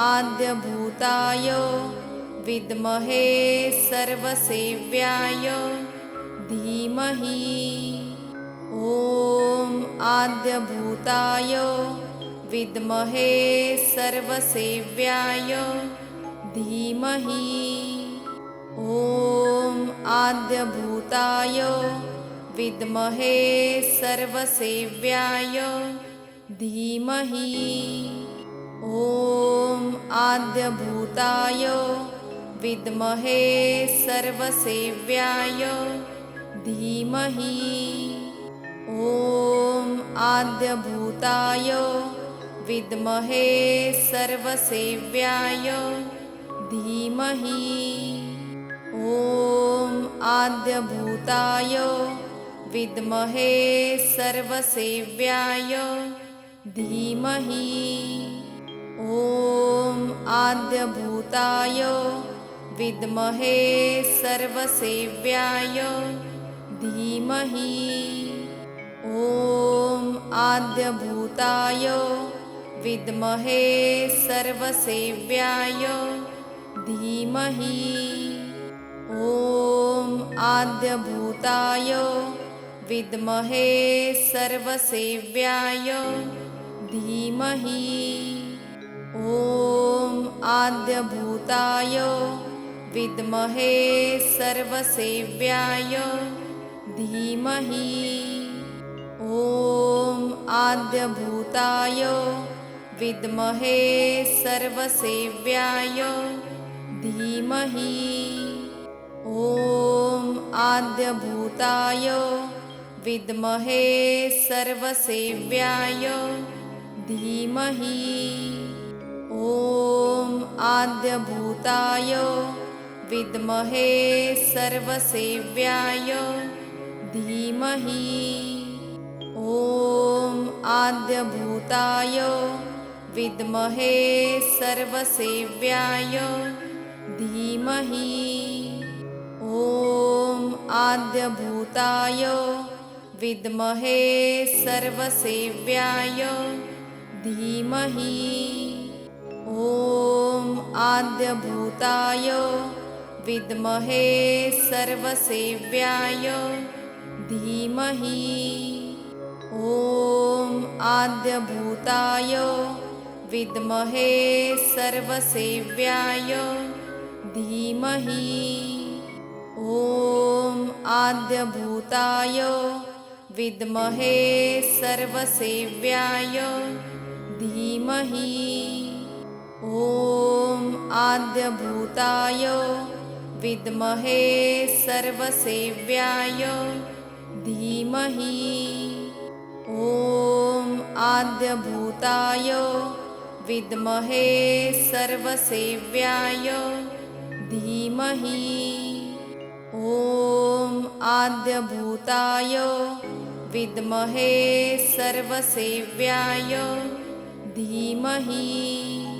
आद्यभूताय विद्महे सर्वसेव्याय धीमहि। ॐ आद्यभूताय विद्महे सर्वसेव्याय धीमहि। ॐ आद्यभूताय विद्महे सर्वसेव्याय धीमहि ॐ आद्यभूताय विद्महे सर्वसेव्याय धीमहि। ॐ आद्यभूताय विद्महे सर्वसेव्याय धीमहि। ॐ आद्यभूताय विद्महे सर्वसेव्याय धीमहि ॐ आद्यभूताय विद्महे सर्वसेव्याय धीमहि। ॐ आद्यभूताय विद्महे सर्वसेव्याय धीमहि। ॐ आद्यभूताय विद्महे सर्वसेव्याय धीमहि ॐ आद्यभूताय विद्महे सर्वसेव्याय धीमहि। ॐ आद्यभूताय विद्महे सर्वसेव्याय धीमहि। ॐ आद्यभूताय विद्महे सर्वसेव्याय धीमहि ॐ आद्यभूताय विद्महे सर्वसेव्याय धीमहि। ॐ आद्यभूताय विद्महे सर्वसेव्याय धीमहि। ॐ आद्यभूताय विद्महे सर्वसेव्याय धीमहि ॐ आद्यभूताय विद्महे सर्वसेव्याय धीमहि। ॐ आद्यभूताय विद्महे सर्वसेव्याय धीमहि। ॐ आद्यभूताय विद्महे सर्वसेव्याय धीमहि ॐ आद्यभूताय विद्महे सर्वसेव्याय धीमहि। ॐ आद्यभूताय विद्महे सर्वसेव्याय धीमहि। ॐ आद्यभूताय विद्महे सर्वसेव्याय धीमहि